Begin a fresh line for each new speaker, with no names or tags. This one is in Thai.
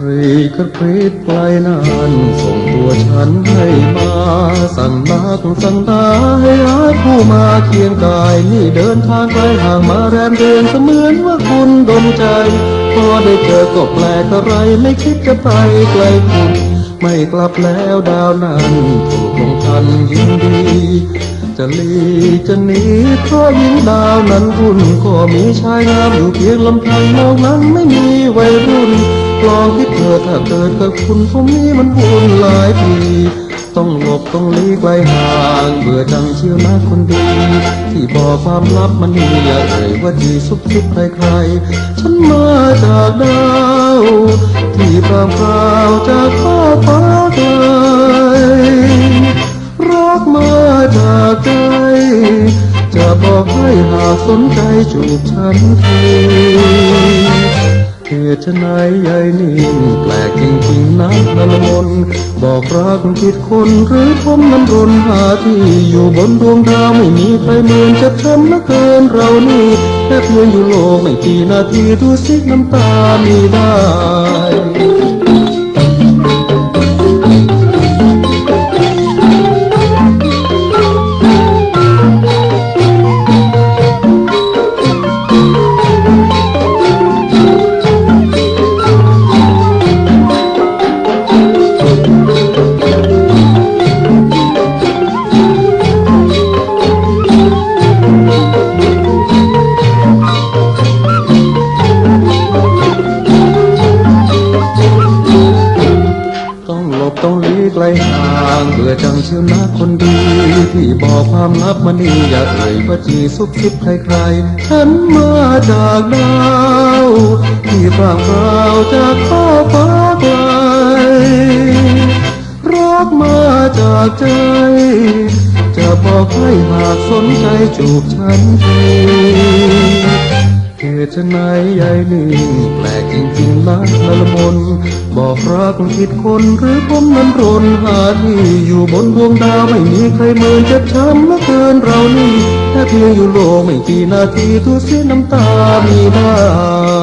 กระพริบไกลนานส่งตัวฉันให้มาสั่งมาคงสั่งตาให้หาผู้มาเคียงกายนี่เดินทางไกลห่างมาแรมเดือนเสมือนว่าคุณดนใจ พอได้เจอก็แปลกอะไรไม่คิดจะไปไกลคุณไม่กลับแล้วดาวนั้นถูกลงทันยินดีจะลีจะหนีเพราะยิงดาวนั้นคุณก็มีชายงามอยู่เพียงลำพังโลกนั้นไม่มีวัยรุ่น ลองคิดเถิดถ้าเกิดกับคุณผมนี้มันวุ่นหลายปี ต้องหลบต้องหลีกไกลห่างเบื่อจังเชียวนะคนดี ที่บอกความลับมันนี่อย่าเอ่ยว่าดีซุบซิบใครๆฉันมาจากดาว ที่ปล่าเปล่าจากฟ้าฟ้าไกลรักมาจากใจจะบอกให้หากสนใจจูบฉันที เหตุไหนใยนิ่งแปลกจริงๆนะละละมนบอกรักผิดคนหรือผมนั้นรนหาที่อยู่บนดวงดาวไม่มีใครเหมือนจะทำเหลือเกินเรานี่แค่เพียงอยู่โลกไม่กี่นาทีดูสิน้ำตามีได้างเบื่อจังเชียวนะคนดีที่บอกความลับมันนี่อย่าเอ่ยว่าจีซุบซิบใครๆฉันมาจากดาวที่เปล่างเปล่าจากฟ้าฟ้าไกลรักมาจากใจ จะบอกให้หากสนใจจูบฉันที เหตุไหนใยนิ่งแปลกจริงๆนะละละมนบอกรักผิดคนหรือผมนั้นรนหาที่อยู่บนดวงดาวไม่มีใครเหมือนจะช้ำเหลือเกินเรานี่แค่เพียงอยู่โลกไม่กี่นาทีทุกเสียน้ำตามีได้